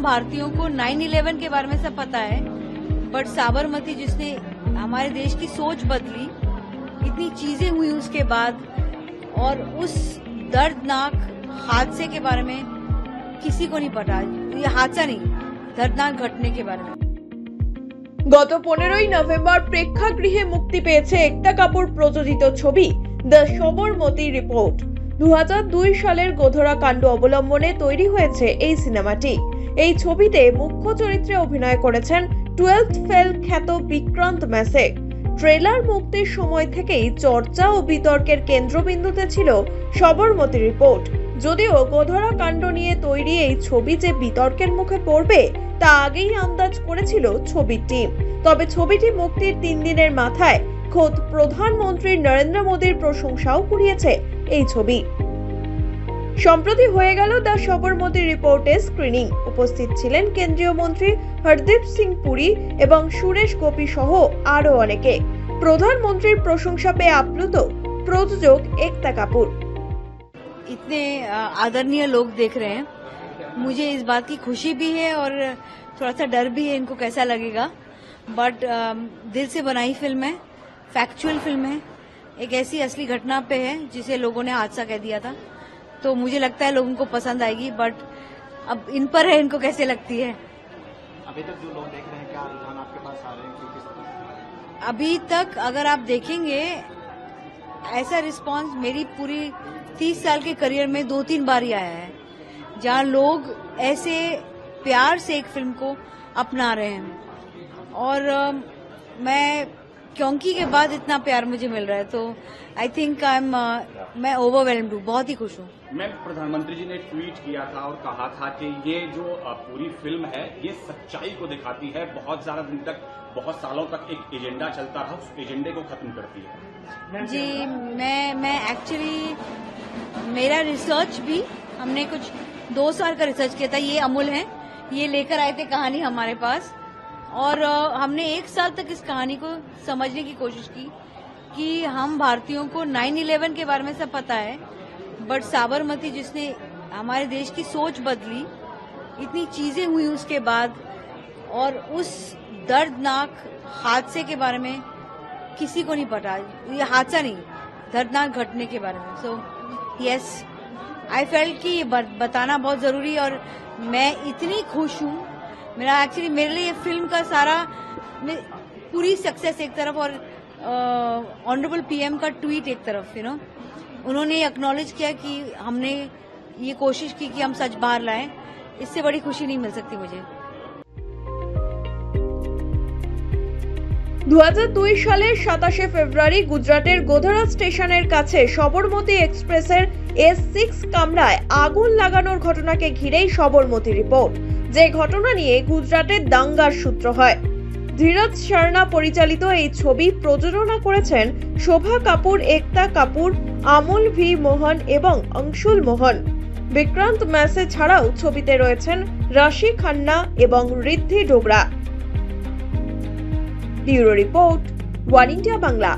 हम भारतीयों को 9/11 के बारे में सब पता है बट साबरमती जिसने हमारे देश की सोच बदली इतनी चीजें हुई उसके बाद और उस दर्दनाक हादसे के बारे में किसी को नहीं पता ये हादसा नहीं दर्दनाक घटने के बारे में গত পনেরোই নভেম্বর প্রেক্ষাগৃহে মুক্তি পেয়েছে একতা কাপুর প্রযোজিত ছবি দ্য সবরমতী রিপোর্ট দু হাজার দুই সালের গোধরা কাণ্ড অবলম্বনে তৈরি হয়েছে এই সিনেমাটি। এই ছবিতে মুখ্য চরিত্রে অভিনয় করেছেন টুয়েলথ ফেল খ্যাত বিক্রান্ত ম্যাসে। ট্রেলার মুক্তির সময় থেকেই চর্চা ও বিতর্কের কেন্দ্রবিন্দুতে ছিল সবরমতী রিপোর্ট। যদিও গোধরা কাণ্ড নিয়ে তৈরি এই ছবি যে বিতর্কের মুখে পড়বে, তা আগেই আন্দাজ করেছিল ছবির টিম। তবে ছবিটি মুক্তির তিন দিনের মাথায় খোদ প্রধানমন্ত্রী নরেন্দ্র মোদীর প্রশংসাও কুড়িয়েছে এই ছবি সম্প্রতি হয়ে গেল দ্য সবরমতী রিপোর্টে স্ক্রিনিং উপস্থিত ছিলেন কেন্দ্রীয় মন্ত্রী হরদীপ সিং পুরী এবং সুরেশ গোপী সহ আরও অনেকে প্রধানমন্ত্রীর প্রশংসা পেয়ে আপ্লুত প্রযোজক একতা কাপুর इतने अ, आदरणीय लोग देख रहे हैं मुझे इस बात की खुशी भी है और थोड़ा सा डर भी है इनको कैसा लगेगा बट दिल से बनाई फिल्म है फैक्चुअल फिल्म है एक ऐसी असली घटना पे है जिसे लोगों ने हादसा कह दिया था। तो मुझे लगता है लोगों को पसंद आएगी बट अब इन पर है इनको कैसे लगती है? अभी तक जो लोग देख रहे हैं क्या रुझान आपके पास आ रहे हैं? किस तरह अभी तक अगर आप देखेंगे ऐसा रिस्पांस मेरी पूरी तीस साल के करियर में दो तीन बार ही आया है जहाँ लोग ऐसे प्यार से एक फ़िल्म को अपना रहे हैं। और मैं क्योंकि के बाद इतना प्यार मुझे मिल रहा है तो आई थिंक आई एम मैं ओवरवेलम्ड हूँ बहुत ही खुश हूँ। मैम प्रधानमंत्री जी ने ट्वीट किया था और कहा था कि ये जो पूरी फ़िल्म है ये सच्चाई को दिखाती है बहुत ज़्यादा दिन तक बहुत सालों तक एक एजेंडा चलता रहा उस एजेंडे को खत्म करती है। जी मैं मैं एक्चुअली मेरा रिसर्च भी हमने कुछ दो साल का रिसर्च किया था ये अमूल है ये लेकर आए थे कहानी हमारे पास। और हमने एक साल तक इस कहानी को समझने की कोशिश की कि हम भारतीयों को 9/11 के बारे में सब पता है बट साबरमती जिसने हमारे देश की सोच बदली, इतनी चीज़ें हुई उसके बाद, और उस दर्दनाक हादसे के बारे में किसी को नहीं पता, ये हादसा नहीं, दर्दनाक घटने के बारे में। सो यस आई फेल्ट कि ये बताना बहुत ज़रूरी और मैं इतनी खुश हूँ मेरा एक्चुअली मेरे लिए ये फिल्म का सारा मे- पूरी सक्सेस एक तरफ और ऑनरेबल पीएम का ट्वीट एक तरफ यू नो उन्होंने एक्नॉलेज किया कि हमने ये कोशिश की कि हम सच बाहर लाएं इससे बड़ी खुशी नहीं मिल सकती मुझे দু সালের সাতাশে ফেব্রুয়ারি গুজরাটের গোধরা স্টেশনের কাছে সবরমতী এক্সপ্রেসের এস সিক্স কামরায় আগুন লাগানোর ঘটনাকে ঘিরেই সবরমতী রিপোর্ট যে ঘটনা নিয়ে গুজরাটের দাঙ্গার সূত্র হয়। ধীরজ শর্মা পরিচালিত এই ছবি প্রযোজনা করেছেন শোভা কাপুর, একতা কাপুর, আমল ভি মোহন এবং অংশুল মোহন। বিক্রান্ত ম্যাসে ছাড়াও ছবিতে রয়েছেন রাশি খান্না এবং Riddhi Dogra bureau report, one India Bangla.